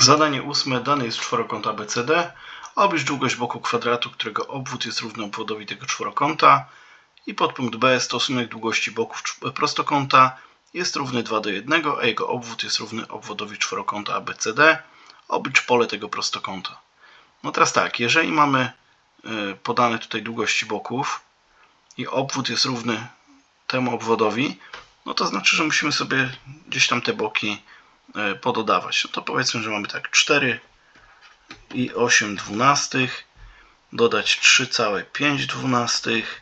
Zadanie ósme. Dane jest czworokąt ABCD. Oblicz długość boku kwadratu, którego obwód jest równy obwodowi tego czworokąta. I podpunkt B. Stosunek długości boków prostokąta jest równy 2 do 1, a jego obwód jest równy obwodowi czworokąta ABCD. Oblicz pole tego prostokąta. No teraz tak, jeżeli mamy y, podane tutaj długości boków i obwód jest równy temu obwodowi, no to znaczy, że musimy sobie gdzieś tam te boki e, pododawać. No to powiedzmy, że mamy tak 4 i 8 dwunastych, dodać 3 całe 5 dwunastych,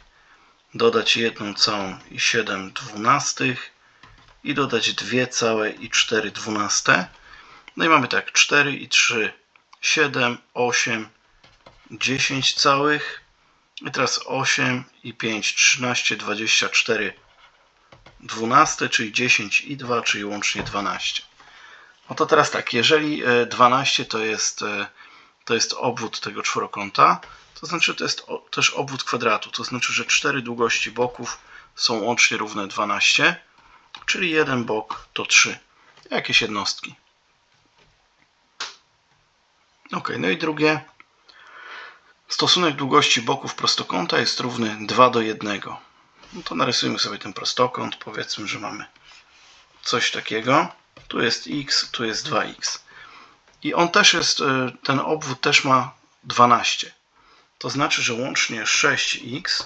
dodać 1 całą i 7 dwunastych i dodać 2 całe i 4 dwunaste. No i mamy tak 4 i 3, 7, 8, 10 całych i teraz 8 i 5, 13, 24 12, czyli 10 i 2, czyli łącznie 12. No to teraz tak, jeżeli e, 12 to jest, e, to jest obwód tego czworokąta, to znaczy to jest też obwód kwadratu, to znaczy, że cztery długości boków są łącznie równe 12, czyli jeden bok to 3. Jakieś jednostki. Ok, no i drugie. Stosunek długości boków prostokąta jest równy 2 do 1. No to narysujmy sobie ten prostokąt. Powiedzmy, że mamy coś takiego. Tu jest x, tu jest 2x. I on też jest, y, ten obwód też ma 12. To znaczy, że łącznie 6x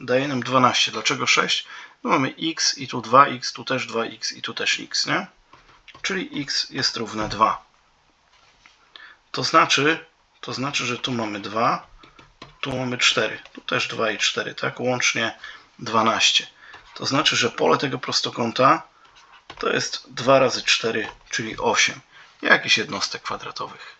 daje nam 12. Dlaczego 6? No mamy x i tu 2x, tu też 2x i tu też x, nie? Czyli x jest równe 2. To znaczy, to znaczy, że tu mamy 2, tu mamy 4. Tu też 2 i 4, tak? Łącznie 12. To znaczy, że pole tego prostokąta to jest 2 razy 4, czyli 8. Jakichś jednostek kwadratowych.